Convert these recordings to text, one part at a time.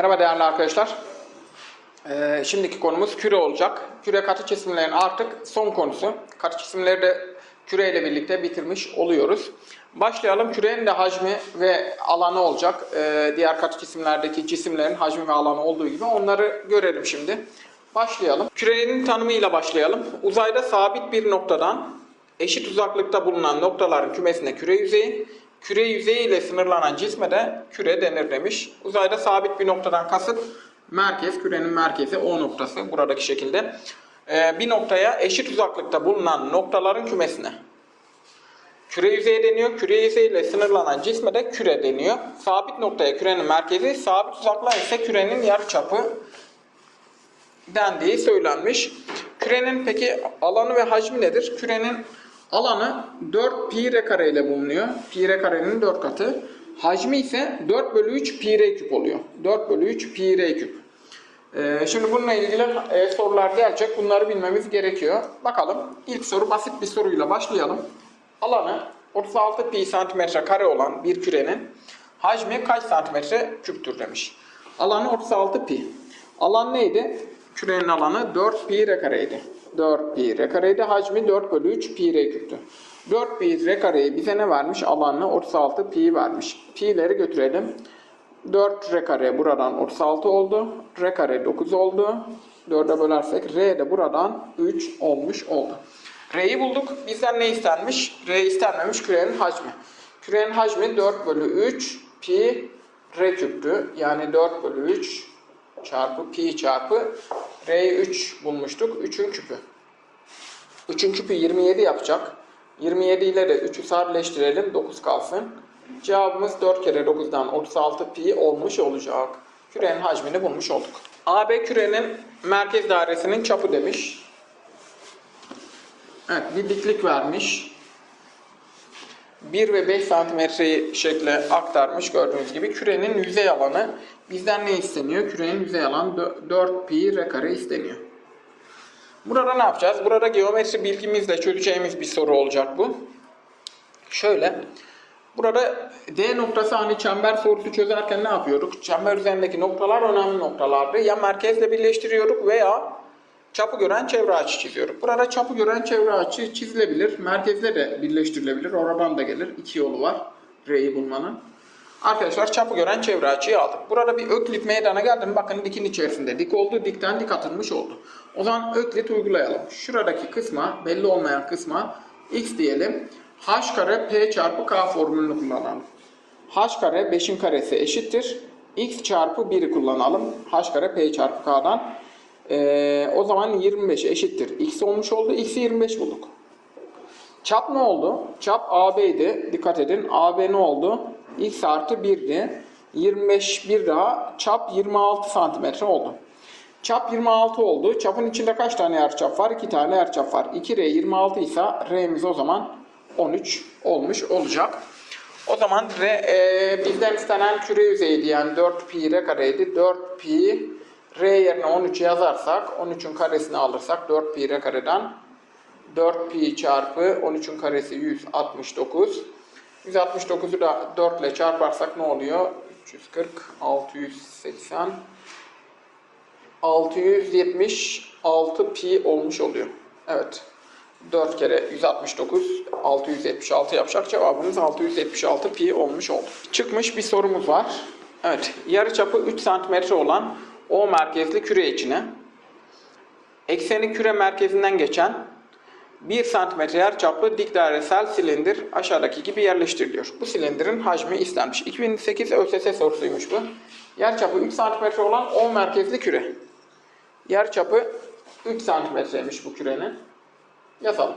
Merhaba değerli arkadaşlar. Ee, şimdiki konumuz küre olacak. Küre katı cisimlerin artık son konusu. Katı cisimleri de küre ile birlikte bitirmiş oluyoruz. Başlayalım. Kürenin de hacmi ve alanı olacak. Ee, diğer katı cisimlerdeki cisimlerin hacmi ve alanı olduğu gibi onları görelim şimdi. Başlayalım. Kürenin tanımıyla başlayalım. Uzayda sabit bir noktadan eşit uzaklıkta bulunan noktaların kümesine küre yüzeyi, küre yüzeyi ile sınırlanan cisme de küre denir demiş. Uzayda sabit bir noktadan kasıt merkez, kürenin merkezi O noktası buradaki şekilde. Ee, bir noktaya eşit uzaklıkta bulunan noktaların kümesine küre yüzeyi deniyor. Küre yüzeyiyle sınırlanan cisme de küre deniyor. Sabit noktaya kürenin merkezi, sabit uzaklığa ise kürenin yarıçapı dendiği söylenmiş. Kürenin peki alanı ve hacmi nedir? Kürenin alanı 4 pi r kare ile bulunuyor. Pi r karenin 4 katı. Hacmi ise 4 bölü 3 pi r küp oluyor. 4 bölü 3 pi r küp. Ee, şimdi bununla ilgili e, sorular gelecek. Bunları bilmemiz gerekiyor. Bakalım. İlk soru basit bir soruyla başlayalım. Alanı 36 pi santimetre kare olan bir kürenin hacmi kaç santimetre küptür demiş. Alanı 36 pi. Alan neydi? Kürenin alanı 4 pi r kareydi. 4 pi r kareydi. Hacmi 4 bölü 3 pi r küptü. 4 pi r kareyi bize ne vermiş? Alanını 36 pi vermiş. Pi'leri götürelim. 4 r kare buradan 36 oldu. R kare 9 oldu. 4'e bölersek r de buradan 3 olmuş oldu. R'yi bulduk. Bizden ne istenmiş? R istenmemiş kürenin hacmi. Kürenin hacmi 4 bölü 3 pi r küptü. Yani 4 bölü 3 çarpı pi çarpı r'yi 3 bulmuştuk. 3'ün küpü. 3'ün küpü 27 yapacak. 27 ile de 3'ü sadeleştirelim. 9 kalsın. Cevabımız 4 kere 9'dan 36 pi olmuş olacak. Kürenin hacmini bulmuş olduk. AB kürenin merkez dairesinin çapı demiş. Evet bir diklik vermiş. 1 ve 5 santimetreyi şekle aktarmış gördüğünüz gibi. Kürenin yüzey alanı bizden ne isteniyor? Kürenin yüzey alanı 4 pi r kare isteniyor. Burada ne yapacağız? Burada geometri bilgimizle çözeceğimiz bir soru olacak bu. Şöyle. Burada D noktası hani çember sorusu çözerken ne yapıyorduk? Çember üzerindeki noktalar önemli noktalardı. Ya merkezle birleştiriyorduk veya çapı gören çevre açı çiziyorduk. Burada çapı gören çevre açı çizilebilir. Merkezle de birleştirilebilir. Oradan da gelir. İki yolu var. R'yi bulmanın. Arkadaşlar çapı gören çevre açıyı aldık. Burada bir öklit meydana geldi mi? Bakın dikin içerisinde dik oldu. Dikten dik atılmış oldu. O zaman öklit uygulayalım. Şuradaki kısma, belli olmayan kısma x diyelim. h kare p çarpı k formülünü kullanalım. h kare 5'in karesi eşittir. x çarpı 1'i kullanalım. h kare p çarpı k'dan. Ee, o zaman 25 eşittir. x olmuş oldu. x'i 25 bulduk. Çap ne oldu? Çap AB'ydi. Dikkat edin. AB ne oldu? X artı 1'di. 25 bir daha. Çap 26 santimetre oldu. Çap 26 oldu. Çapın içinde kaç tane yarıçap var? 2 tane yarıçap var. 2R 26 ise R'miz o zaman 13 olmuş olacak. O zaman R, e, bizden istenen küre yüzeydi yani 4 pi R kareydi. 4 pi R yerine 13 yazarsak 13'ün karesini alırsak 4 pi R kareden 4 pi çarpı 13'ün karesi 169. 169'u da 4 ile çarparsak ne oluyor? 340, 680, 676 pi olmuş oluyor. Evet. 4 kere 169, 676 yapacak. Cevabımız 676 pi olmuş oldu. Çıkmış bir sorumuz var. Evet. Yarıçapı 3 cm olan O merkezli küre içine ekseni küre merkezinden geçen 1 cm yarıçaplı dik dairesel silindir aşağıdaki gibi yerleştiriliyor. Bu silindirin hacmi istenmiş. 2008 ÖSS sorusuymuş bu. Yarıçapı 3 cm olan O merkezli küre. Yarıçapı 3 cm'ymiş bu kürenin. Yazalım.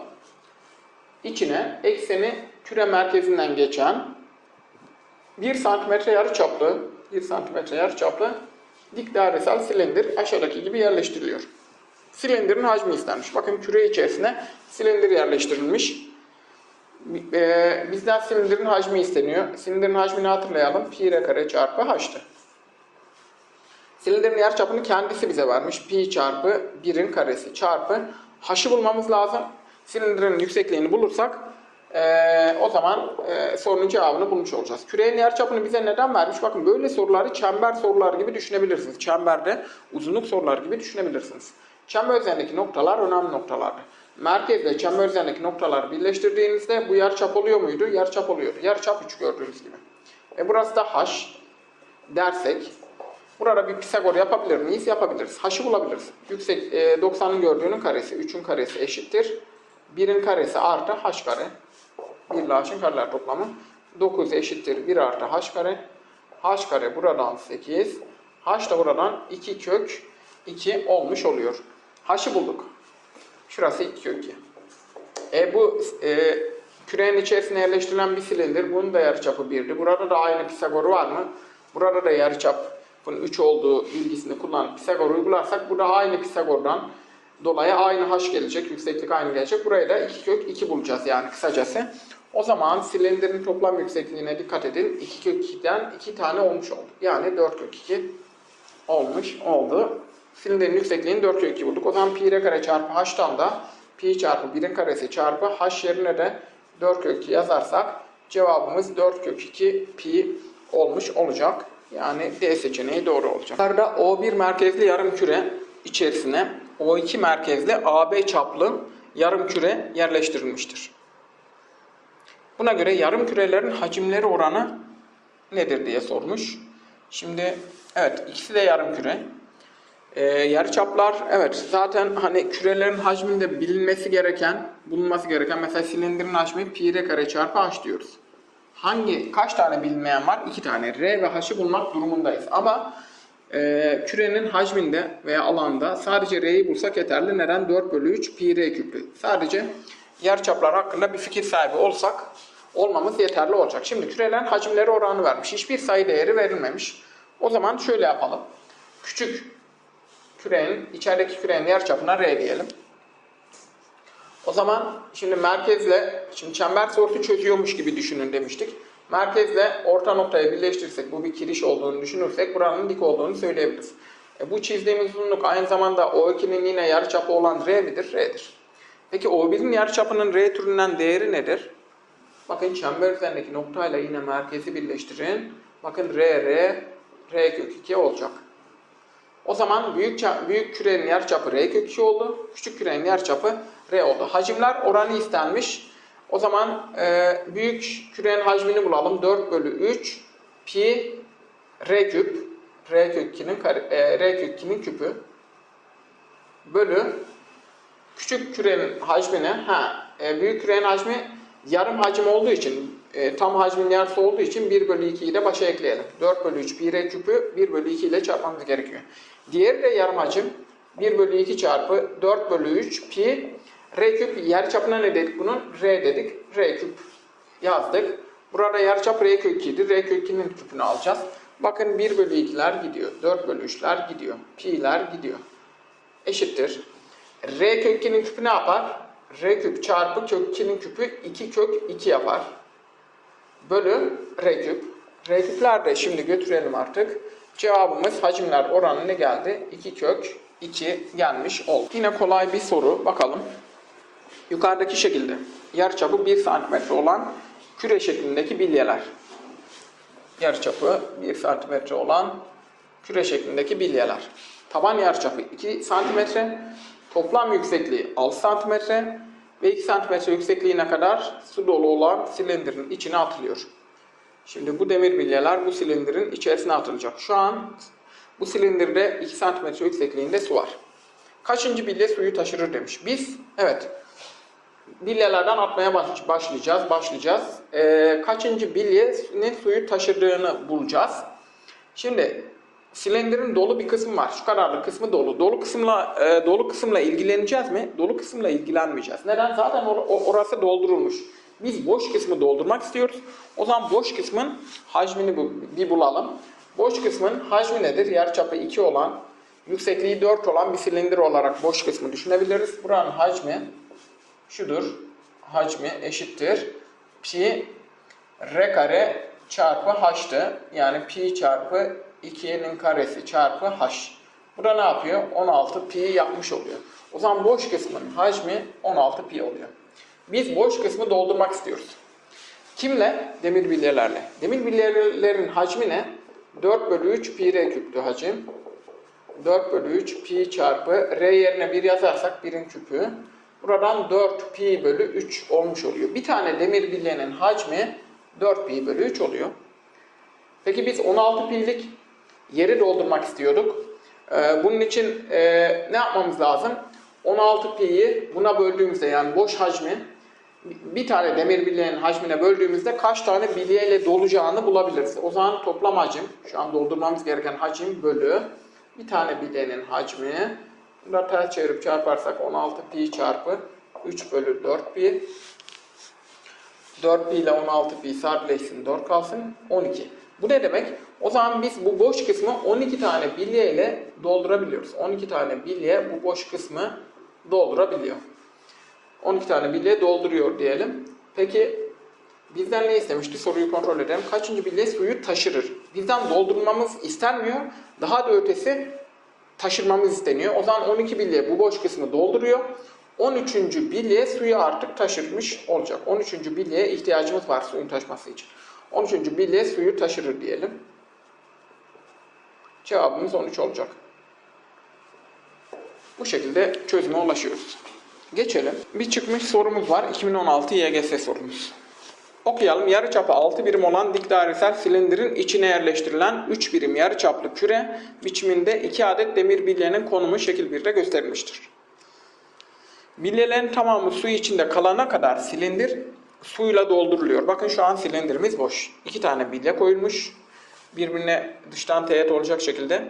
İçine ekseni küre merkezinden geçen 1 cm yarıçaplı 1 cm yarıçaplı dik dairesel silindir aşağıdaki gibi yerleştiriliyor. Silindirin hacmi istenmiş. Bakın küre içerisine silindir yerleştirilmiş. Ee, bizden silindirin hacmi isteniyor. Silindirin hacmini hatırlayalım. Pi r kare çarpı h'tı. Silindirin yarıçapını kendisi bize vermiş. Pi çarpı 1'in karesi çarpı h'ı bulmamız lazım. Silindirin yüksekliğini bulursak Ee, o zaman e, sorunun cevabını bulmuş olacağız. Küreğin yarıçapını bize neden vermiş? Bakın böyle soruları çember soruları gibi düşünebilirsiniz. Çemberde uzunluk soruları gibi düşünebilirsiniz. Çember üzerindeki noktalar önemli noktalardı. Merkezle çember üzerindeki noktaları birleştirdiğinizde bu yarıçap oluyor muydu? Yarıçap oluyordu. Yarıçap 3 gördüğünüz gibi. E burası da h dersek burada bir Pisagor yapabilir miyiz? Yapabiliriz. H'ı bulabiliriz. Yüksek e, 90'ın gördüğünün karesi, 3'ün karesi eşittir. 1'in karesi artı h kare. 1 ile h'ın kareler toplamı. 9 eşittir 1 artı h kare. h kare buradan 8. h da buradan 2 kök 2 olmuş oluyor. h'ı bulduk. Şurası 2 kök 2. E bu e, küreğin içerisine yerleştirilen bir silindir. Bunun da yarıçapı 1'di. Burada da aynı Pisagor var mı? Burada da yarıçap bunun 3 olduğu bilgisini kullanıp Pisagor uygularsak burada aynı Pisagor'dan dolayı aynı h gelecek. Yükseklik aynı gelecek. Buraya da 2 kök 2 bulacağız yani kısacası. O zaman silindirin toplam yüksekliğine dikkat edin. 2 kök 2'den 2 tane olmuş oldu. Yani 4 kök 2 olmuş oldu. Silindirin yüksekliğini 4 kök 2 bulduk. O zaman pi kare çarpı h'tan da pi çarpı 1'in karesi çarpı h yerine de 4 kök 2 yazarsak cevabımız 4 kök 2 pi olmuş olacak. Yani D seçeneği doğru olacak. Yukarıda O1 merkezli yarım küre içerisine O2 merkezli AB çaplı yarım küre yerleştirilmiştir. Buna göre yarım kürelerin hacimleri oranı nedir diye sormuş. Şimdi evet ikisi de yarım küre. Ee, yarıçaplar evet zaten hani kürelerin hacminde bilinmesi gereken, bulunması gereken mesela silindirin hacmi pi r kare çarpı h diyoruz. Hangi kaç tane bilinmeyen var? İki tane. R ve h'ı bulmak durumundayız. Ama e, kürenin hacminde veya alanda sadece r'yi bulsak yeterli. Neden? 4 bölü 3 pi r küplü. Sadece yarıçaplar hakkında bir fikir sahibi olsak olmamız yeterli olacak. Şimdi kürelerin hacimleri oranı vermiş. Hiçbir sayı değeri verilmemiş. O zaman şöyle yapalım. Küçük kürenin, içerideki kürenin yarıçapına r diyelim. O zaman şimdi merkezle, şimdi çember sorusu çözüyormuş gibi düşünün demiştik. Merkezle orta noktayı birleştirirsek, bu bir kiriş olduğunu düşünürsek buranın dik olduğunu söyleyebiliriz. E, bu çizdiğimiz uzunluk aynı zamanda O2'nin yine yarıçapı olan R midir? R'dir. Peki O1'in yarıçapının R türünden değeri nedir? Bakın çember üzerindeki noktayla yine merkezi birleştirin. Bakın R, R, R kök 2 olacak. O zaman büyük büyük kürenin yarıçapı R kök 2 oldu. Küçük kürenin yarıçapı R oldu. Hacimler oranı istenmiş. O zaman e, büyük kürenin hacmini bulalım. 4 bölü 3 pi R küp R kök 2'nin kare- e, R kök 2'nin küpü bölü küçük kürenin hacmini ha e, büyük kürenin hacmi yarım hacim olduğu için e, tam hacmin yarısı olduğu için 1 bölü 2'yi de başa ekleyelim. 4 bölü 3 pi r küpü 1 bölü 2 ile çarpmamız gerekiyor. Diğeri de yarım hacim 1 bölü 2 çarpı 4 bölü 3 pi r küp yarıçapına ne dedik bunun? r dedik. r küp yazdık. Burada yarıçap r kök 2'dir. r kök 2'nin küpünü alacağız. Bakın 1 bölü 2'ler gidiyor. 4 bölü 3'ler gidiyor. Pi'ler gidiyor. Eşittir. R kök 2'nin küpü ne yapar? R küp çarpı kök 2'nin küpü 2 kök 2 yapar. Bölü R küp. R küpler de şimdi götürelim artık. Cevabımız hacimler oranı ne geldi? 2 kök 2 gelmiş oldu. Yine kolay bir soru. Bakalım. Yukarıdaki şekilde yarıçapı 1 cm olan küre şeklindeki bilyeler. Yarıçapı 1 cm olan küre şeklindeki bilyeler. Taban yarıçapı 2 cm, toplam yüksekliği 6 cm ve 2 cm yüksekliğine kadar su dolu olan silindirin içine atılıyor. Şimdi bu demir bilyeler bu silindirin içerisine atılacak. Şu an bu silindirde 2 cm yüksekliğinde su var. Kaçıncı bilye suyu taşırır demiş. Biz evet bilyelerden atmaya baş- başlayacağız. Başlayacağız. Ee, kaçıncı bilyenin suyu taşırdığını bulacağız. Şimdi silindirin dolu bir kısmı var. Şu kadarlık kısmı dolu. Dolu kısımla e, dolu kısımla ilgileneceğiz mi? Dolu kısımla ilgilenmeyeceğiz. Neden? Zaten or- orası doldurulmuş. Biz boş kısmı doldurmak istiyoruz. O zaman boş kısmın hacmini bu- bir bulalım. Boş kısmın hacmi nedir? Yarıçapı 2 olan, yüksekliği 4 olan bir silindir olarak boş kısmı düşünebiliriz. Buranın hacmi şudur. Hacmi eşittir. Pi r kare çarpı h'tı. Yani pi çarpı 2'nin karesi çarpı h. Bu da ne yapıyor? 16 pi yapmış oluyor. O zaman boş kısmın hacmi 16 pi oluyor. Biz boş kısmı doldurmak istiyoruz. Kimle? Demir bilyelerle. Demir bilyelerin hacmi ne? 4 bölü 3 pi r küptü hacim. 4 bölü 3 pi çarpı r yerine 1 yazarsak 1'in küpü. Buradan 4 pi bölü 3 olmuş oluyor. Bir tane demir bilyenin hacmi 4 pi bölü 3 oluyor. Peki biz 16 pi'lik yeri doldurmak istiyorduk. Ee, bunun için e, ne yapmamız lazım? 16 pi'yi buna böldüğümüzde yani boş hacmi bir tane demir bilyenin hacmine böldüğümüzde kaç tane bilyeyle dolacağını bulabiliriz. O zaman toplam hacim, şu an doldurmamız gereken hacim bölü bir tane bilyenin hacmi. Bunu ters çevirip çarparsak 16 pi çarpı 3 bölü 4 pi. 4 pi ile 16 pi sadeleşsin 4 kalsın 12. Bu ne demek? O zaman biz bu boş kısmı 12 tane bilye ile doldurabiliyoruz. 12 tane bilye bu boş kısmı doldurabiliyor. 12 tane bilye dolduruyor diyelim. Peki bizden ne istemişti? Soruyu kontrol edelim. Kaçıncı bilye suyu taşırır? Bizden doldurmamız istenmiyor. Daha da ötesi taşırmamız isteniyor. O zaman 12 bilye bu boş kısmı dolduruyor. 13. bilye suyu artık taşırmış olacak. 13. bilyeye ihtiyacımız var suyun taşması için. 13. bilye suyu taşırır diyelim. Cevabımız 13 olacak. Bu şekilde çözüme ulaşıyoruz. Geçelim. Bir çıkmış sorumuz var. 2016 YGS sorumuz. Okuyalım. Yarıçapı 6 birim olan dik dairesel silindirin içine yerleştirilen 3 birim yarıçaplı küre biçiminde 2 adet demir bilyenin konumu şekil 1'de gösterilmiştir. Bilyelerin tamamı su içinde kalana kadar silindir suyla dolduruluyor. Bakın şu an silindirimiz boş. 2 tane bilye koyulmuş. Birbirine dıştan teğet olacak şekilde.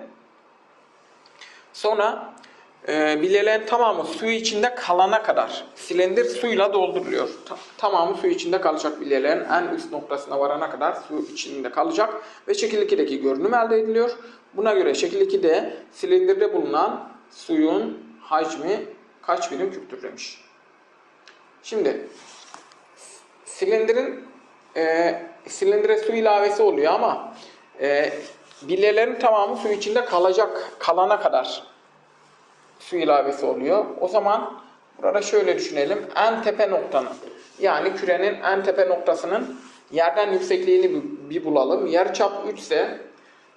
Sonra e, bilyelerin tamamı su içinde kalana kadar silindir suyla dolduruluyor. Ta- tamamı su içinde kalacak bilyelerin en üst noktasına varana kadar su içinde kalacak ve şekil 2'deki görünüm elde ediliyor. Buna göre şekil 2'de silindirde bulunan suyun hacmi kaç birim küptür demiş. Şimdi silindirin e, silindire su ilavesi oluyor ama e, bilyelerin tamamı su içinde kalacak kalana kadar su ilavesi oluyor. O zaman burada şöyle düşünelim. En tepe noktanın yani kürenin en tepe noktasının yerden yüksekliğini bir, bir bulalım. Yarıçap 3 ise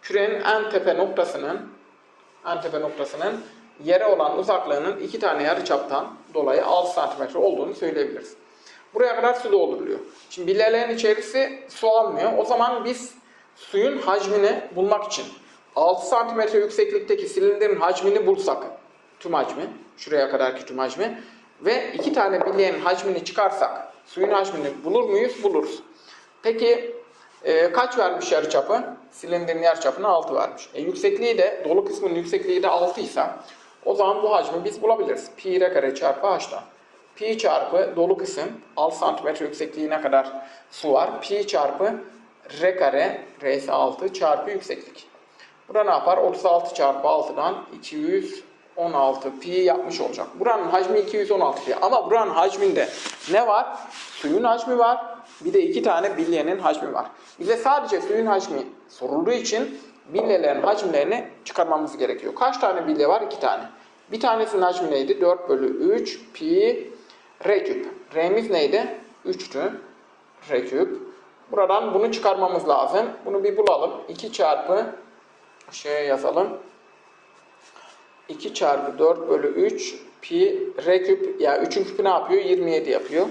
kürenin en tepe noktasının en tepe noktasının yere olan uzaklığının iki tane yarıçaptan dolayı 6 cm olduğunu söyleyebiliriz. Buraya kadar su dolduruluyor. Şimdi bilyelerin içerisi su almıyor. O zaman biz suyun hacmini bulmak için 6 cm yükseklikteki silindirin hacmini bulsak, tüm hacmi, şuraya kadarki tüm hacmi ve iki tane bilyenin hacmini çıkarsak suyun hacmini bulur muyuz? Buluruz. Peki e, kaç vermiş yarıçapı? Silindirin yarıçapını 6 vermiş. E, yüksekliği de, dolu kısmının yüksekliği de 6 ise o zaman bu hacmi biz bulabiliriz. Pi r kare çarpı h'tan. Pi çarpı dolu kısım 6 cm yüksekliğine kadar su var. Pi çarpı r kare, r'si 6 çarpı yükseklik. Burada ne yapar? 36 çarpı 6'dan 216 pi yapmış olacak. Buranın hacmi 216 pi. Ama buranın hacminde ne var? Suyun hacmi var. Bir de iki tane bilyenin hacmi var. Bize sadece suyun hacmi sorulduğu için bilyelerin hacimlerini çıkarmamız gerekiyor. Kaç tane bilye var? İki tane. Bir tanesinin hacmi neydi? 4 bölü 3 pi r küp. R'miz neydi? 3'tü. R küp. Buradan bunu çıkarmamız lazım. Bunu bir bulalım. 2 çarpı şeye yazalım. 2 çarpı 4 bölü 3 pi r küp. Ya 3'ün küpü ne yapıyor? 27 yapıyor.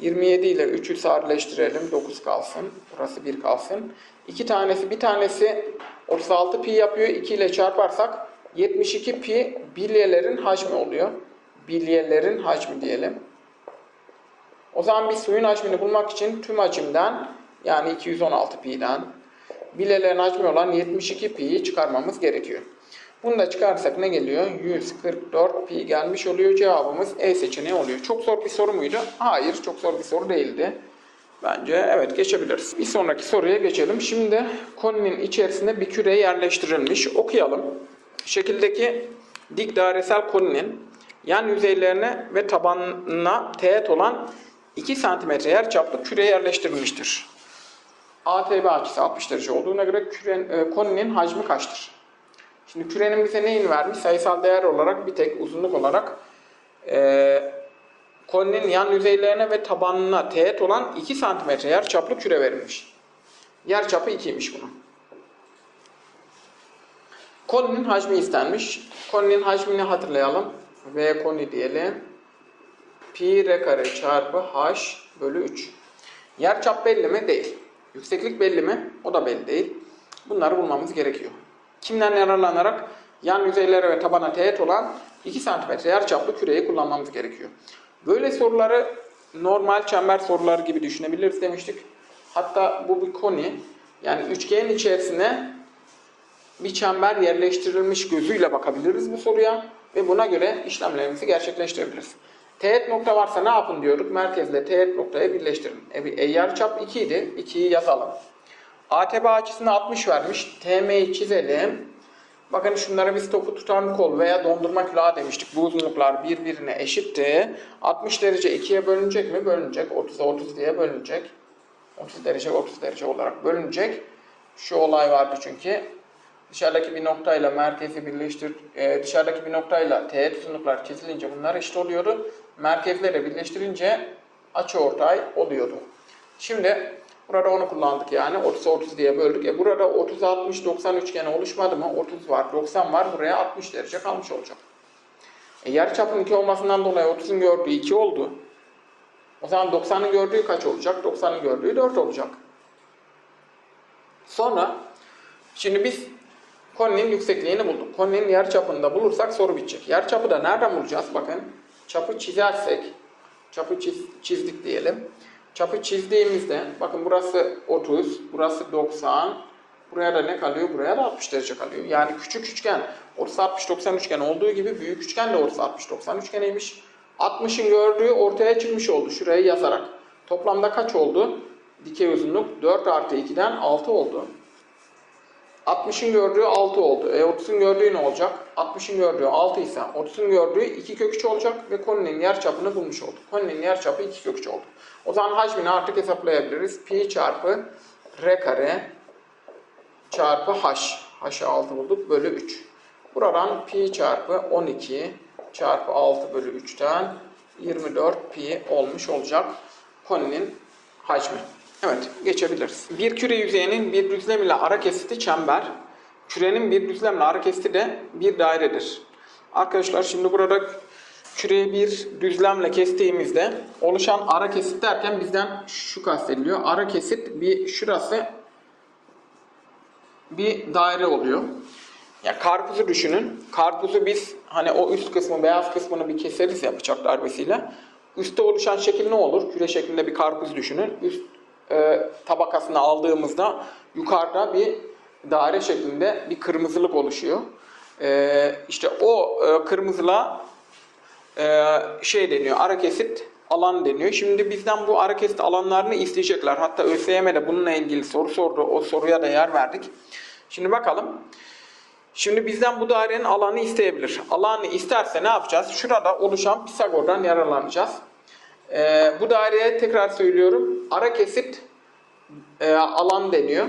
27 ile 3'ü sadeleştirelim. 9 kalsın. Burası 1 kalsın. 2 tanesi bir tanesi 36 pi yapıyor. 2 ile çarparsak 72 pi bilyelerin hacmi oluyor. Bilyelerin hacmi diyelim. O zaman biz suyun hacmini bulmak için tüm hacimden yani 216 pi'den bilyelerin hacmi olan 72 pi'yi çıkarmamız gerekiyor. Bunu da çıkarsak ne geliyor? 144 pi gelmiş oluyor. Cevabımız E seçeneği oluyor. Çok zor bir soru muydu? Hayır, çok zor bir soru değildi. Bence evet geçebiliriz. Bir sonraki soruya geçelim. Şimdi koninin içerisine bir küre yerleştirilmiş. Okuyalım. Şekildeki dik dairesel koninin yan yüzeylerine ve tabanına teğet olan 2 cm yer çaplı küre yerleştirilmiştir. ATB açısı 60 derece olduğuna göre küren, e, koninin hacmi kaçtır? Şimdi kürenin bize neyini vermiş? Sayısal değer olarak bir tek uzunluk olarak e, koninin yan yüzeylerine ve tabanına teğet olan 2 cm yarıçaplı küre verilmiş. Yarıçapı 2'ymiş bunun. Koninin hacmi istenmiş. Koninin hacmini hatırlayalım. V koni diyelim. Pi r kare çarpı h bölü 3. Yarıçap belli mi? Değil. Yükseklik belli mi? O da belli değil. Bunları bulmamız gerekiyor. Kimden yararlanarak? Yan yüzeylere ve tabana teğet olan 2 cm yarıçaplı küreyi kullanmamız gerekiyor. Böyle soruları normal çember soruları gibi düşünebiliriz demiştik. Hatta bu bir koni. Yani üçgenin içerisine bir çember yerleştirilmiş gözüyle bakabiliriz bu soruya ve buna göre işlemlerimizi gerçekleştirebiliriz. Teğet nokta varsa ne yapın diyorduk? Merkezle teğet noktayı birleştirin. E, e, yarıçap 2 idi. 2'yi yazalım. ATB açısını 60 vermiş. TM'yi çizelim. Bakın şunlara biz topu tutan kol veya dondurma külahı demiştik. Bu uzunluklar birbirine eşitti. 60 derece 2'ye bölünecek mi? Bölünecek. 30'a 30 diye bölünecek. 30 derece 30 derece olarak bölünecek. Şu olay vardı çünkü. Dışarıdaki bir noktayla merkezi birleştir, e, dışarıdaki bir noktayla teğet uzunluklar çizilince bunlar eşit oluyordu. Merkezleri birleştirince açıortay oluyordu. Şimdi burada onu kullandık yani 30 30 diye böldük. E burada 30 60 90 üçgeni oluşmadı mı? 30 var, 90 var. Buraya 60 derece kalmış olacak. E yarıçapın 2 olmasından dolayı 30'un gördüğü 2 oldu. O zaman 90'ın gördüğü kaç olacak? 90'ın gördüğü 4 olacak. Sonra şimdi biz koninin yüksekliğini bulduk. Koninin yarıçapını da bulursak soru bitecek. Yarıçapı da nereden bulacağız? Bakın çapı çizersek çapı çiz, çizdik diyelim. Çapı çizdiğimizde bakın burası 30, burası 90. Buraya da ne kalıyor? Buraya da 60 derece kalıyor. Yani küçük üçgen 30 60 90 üçgen olduğu gibi büyük üçgen de 30 60 90 üçgeniymiş. 60'ın gördüğü ortaya çıkmış oldu. Şuraya yazarak. Toplamda kaç oldu? Dikey uzunluk 4 artı 2'den 6 oldu. 60'ın gördüğü 6 oldu. E 30'un gördüğü ne olacak? 60'ın gördüğü 6 ise 30'un gördüğü 2 kök 3 olacak ve koninin yarıçapını bulmuş olduk. Koninin yarıçapı 2 kök 3 oldu. O zaman hacmini artık hesaplayabiliriz. Pi çarpı r kare çarpı h. h'ı 6 bulduk bölü 3. Buradan pi çarpı 12 çarpı 6 bölü 3'ten 24 pi olmuş olacak koninin hacmi. Evet, geçebiliriz. Bir küre yüzeyinin bir düzlem ile ara kesiti çember, kürenin bir düzlemle ara kesiti de bir dairedir. Arkadaşlar şimdi burada küreyi bir düzlemle kestiğimizde oluşan ara kesit derken bizden şu kastediliyor. Ara kesit bir şurası bir daire oluyor. Ya karpuzu düşünün. Karpuzu biz hani o üst kısmı, beyaz kısmını bir keseriz ya bıçak darbesiyle. Üstte oluşan şekil ne olur? Küre şeklinde bir karpuz düşünün. Üst e, tabakasını aldığımızda yukarıda bir daire şeklinde bir kırmızılık oluşuyor. E, işte o e, kırmızılığa e, şey deniyor, ara kesit alan deniyor. Şimdi bizden bu ara kesit alanlarını isteyecekler. Hatta ÖSYM'de bununla ilgili soru sordu. O soruya da yer verdik. Şimdi bakalım. Şimdi bizden bu dairenin alanı isteyebilir. Alanı isterse ne yapacağız? Şurada oluşan Pisagor'dan yararlanacağız. Ee, bu daireye tekrar söylüyorum. Ara kesit e, alan deniyor.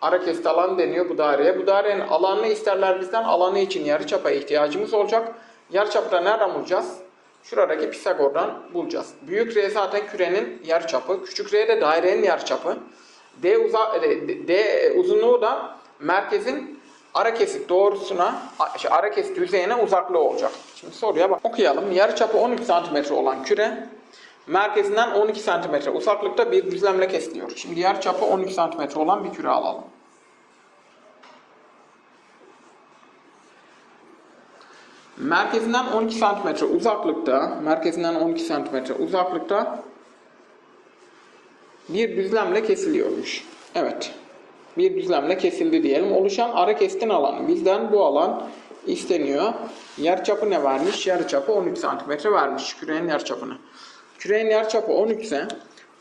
Ara kesit alan deniyor bu daireye. Bu dairenin alanını isterler bizden. Alanı için yarıçapa ihtiyacımız olacak. Yarıçapı da nereden bulacağız? Şuradaki Pisagor'dan bulacağız. Büyük R zaten kürenin yarıçapı. Küçük R de dairenin yarıçapı. D, uza, D, D uzunluğu da merkezin ara kesit doğrusuna, şey, ara kesit yüzeyine uzaklığı olacak. Şimdi soruya bak. Okuyalım. Yarıçapı 12 cm olan küre merkezinden 12 cm uzaklıkta bir düzlemle kesiliyor. Şimdi yarıçapı 12 cm olan bir küre alalım. Merkezinden 12 cm uzaklıkta, merkezinden 12 cm uzaklıkta bir düzlemle kesiliyormuş. Evet. Bir düzlemle kesildi diyelim. Oluşan ara kestin alanı. Bizden bu alan isteniyor. Yarıçapı ne vermiş? Yarıçapı 13 cm vermiş. Kürenin yarıçapını. Kürenin yarıçapı 13 ise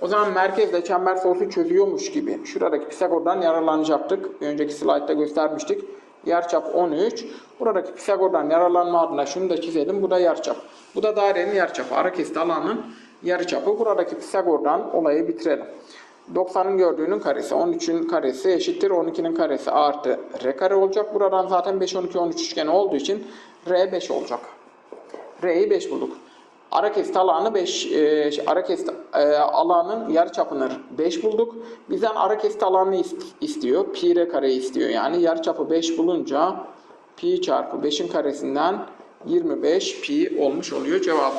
o zaman merkezde çember sorusu çözüyormuş gibi. Şuradaki Pisagor'dan yararlanacaktık. Bir önceki slaytta göstermiştik. Yarıçap 13. Buradaki Pisagor'dan yararlanma adına şunu da çizelim. Bu da yarıçap. Bu da dairenin yarıçapı. Ara kesit alanının yarıçapı. Buradaki Pisagor'dan olayı bitirelim. 90'ın gördüğünün karesi, 13'ün karesi eşittir 12'nin karesi artı r kare olacak. Buradan zaten 5, 12, 13 üçgeni olduğu için r 5 olacak. r'yi 5 bulduk. Ara kesit alanı 5 e, şey, ara kesit e, alanın yarıçapını 5 bulduk. Bizden ara kesit alanını ist- istiyor. Pi r kareyi istiyor. Yani yarıçapı 5 bulunca pi çarpı 5'in karesinden 25 pi olmuş oluyor cevap.